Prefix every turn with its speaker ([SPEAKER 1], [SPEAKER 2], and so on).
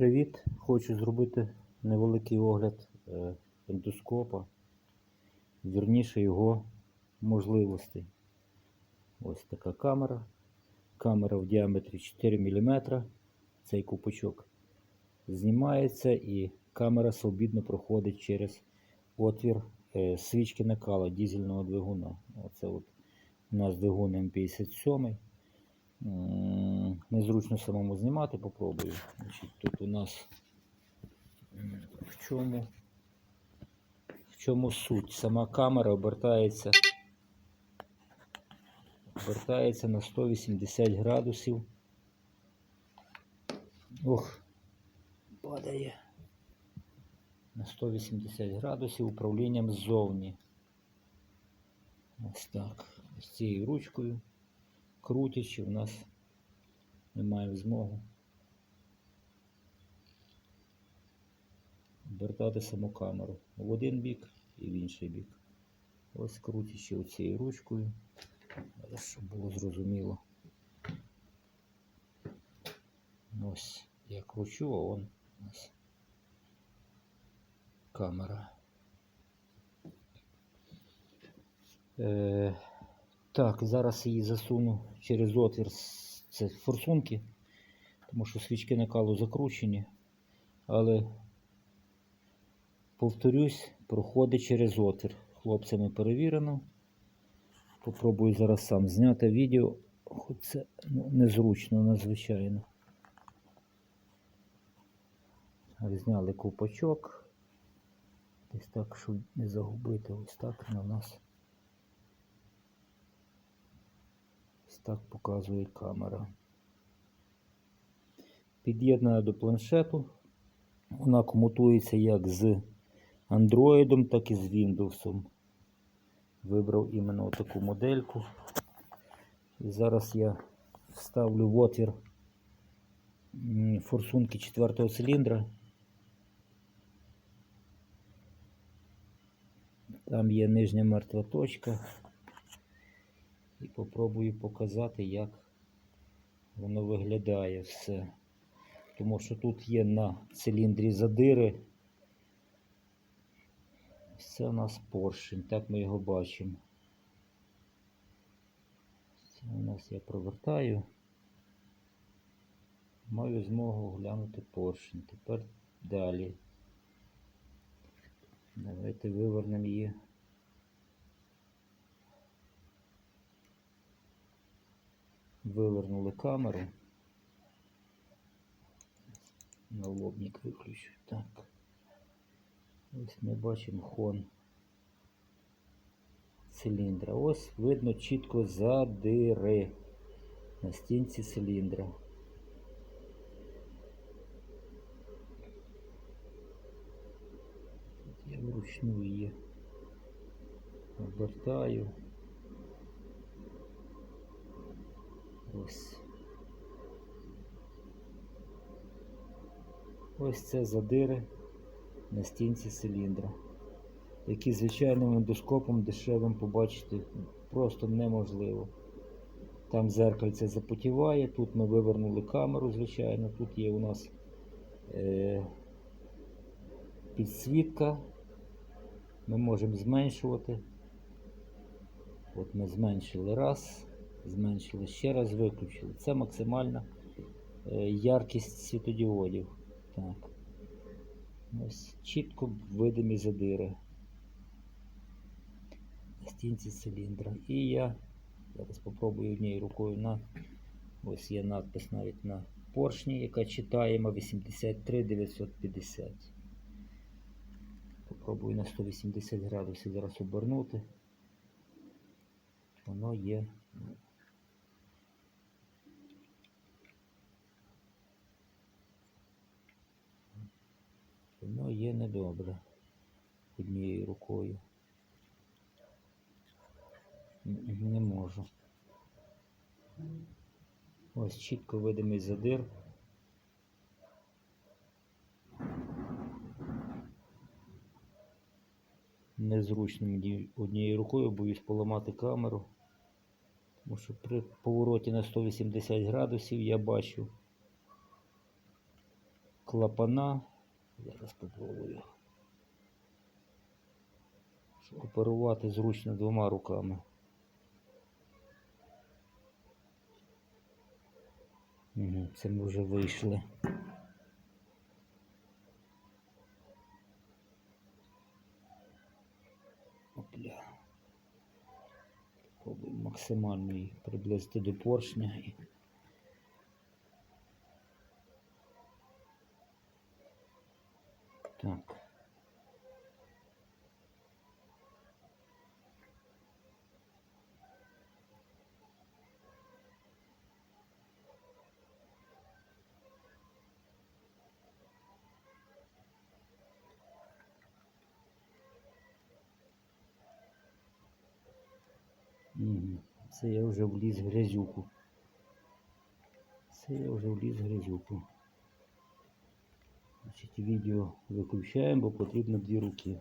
[SPEAKER 1] Привіт! Хочу зробити невеликий огляд е, ендоскопа, вірніше його можливостей. Ось така камера. Камера в діаметрі 4 мм. Цей купочок знімається і камера свобідно проходить через отвір е, свічки накала дізельного двигуна. Оце от у нас двигун М57. Незручно самому знімати, попробую. Значить, тут у нас в чому, в чому суть? Сама камера обертається, обертається на 180 градусів. Ох, падає. На 180 градусів управлінням ззовні. Ось так. З цією ручкою крутячи, у нас ми маємо змогу обертати саму камеру в один бік і в інший бік. Ось крутячи оцією ручкою, щоб було зрозуміло. Ось я кручу, а он у нас камера. Е, так, зараз її засуну через отвір з- форсунки, тому що свічки накалу закручені, але повторюсь, проходить через отвір. Хлопцями перевірено. Попробую зараз сам зняти відео, хоч це ну, незручно надзвичайно. Зняли купачок. Десь так, щоб не загубити. Ось так на нас. Ось так показує камера. Під'єднана до планшету. Вона комутується як з Android, так і з Windows. Вибрав іменно таку модельку. І зараз я вставлю в отвір форсунки четвертого циліндра. Там є нижня мертва точка. І попробую показати, як воно виглядає все. Тому що тут є на циліндрі задири. Ось Це у нас поршень, так ми його бачимо. Це у нас я провертаю. Маю змогу глянути поршень. Тепер далі. Давайте вивернемо її. Вивернули камеру. Налобник виключу. Так. Ось ми бачимо хон циліндра. Ось видно чітко задири на стінці циліндра. Я вручну її обертаю. Ось. Ось це задири на стінці циліндра, які звичайним ендоскопом дешевим побачити просто неможливо. Там зеркальце запотіває, тут ми вивернули камеру, звичайно, тут є у нас е, підсвітка. Ми можемо зменшувати. От ми зменшили раз, зменшили ще раз, виключили. Це максимальна е, яркість світодіодів. Так. Ось чітко видимі задири на стінці циліндра. І я зараз спробую однією рукою на ось є надпис навіть на поршні, яка читаємо 83 950. Попробую на 180 градусів зараз обернути. Воно є. Воно є недобре однією рукою. Не можу. Ось чітко видимий задир. Незручно мені однією рукою, боюсь поламати камеру. Тому що при повороті на 180 градусів я бачу клапана. Зараз попробую. Щоб Оперувати зручно двома руками. Це ми вже вийшли. Опля. Пробуємо максимально приблизити до поршня. І... Так. Мгм. Це я вже вліз в грязюку. Це я вже вліз в грязюку. Значить, відео виключаємо, бо потрібно дві руки.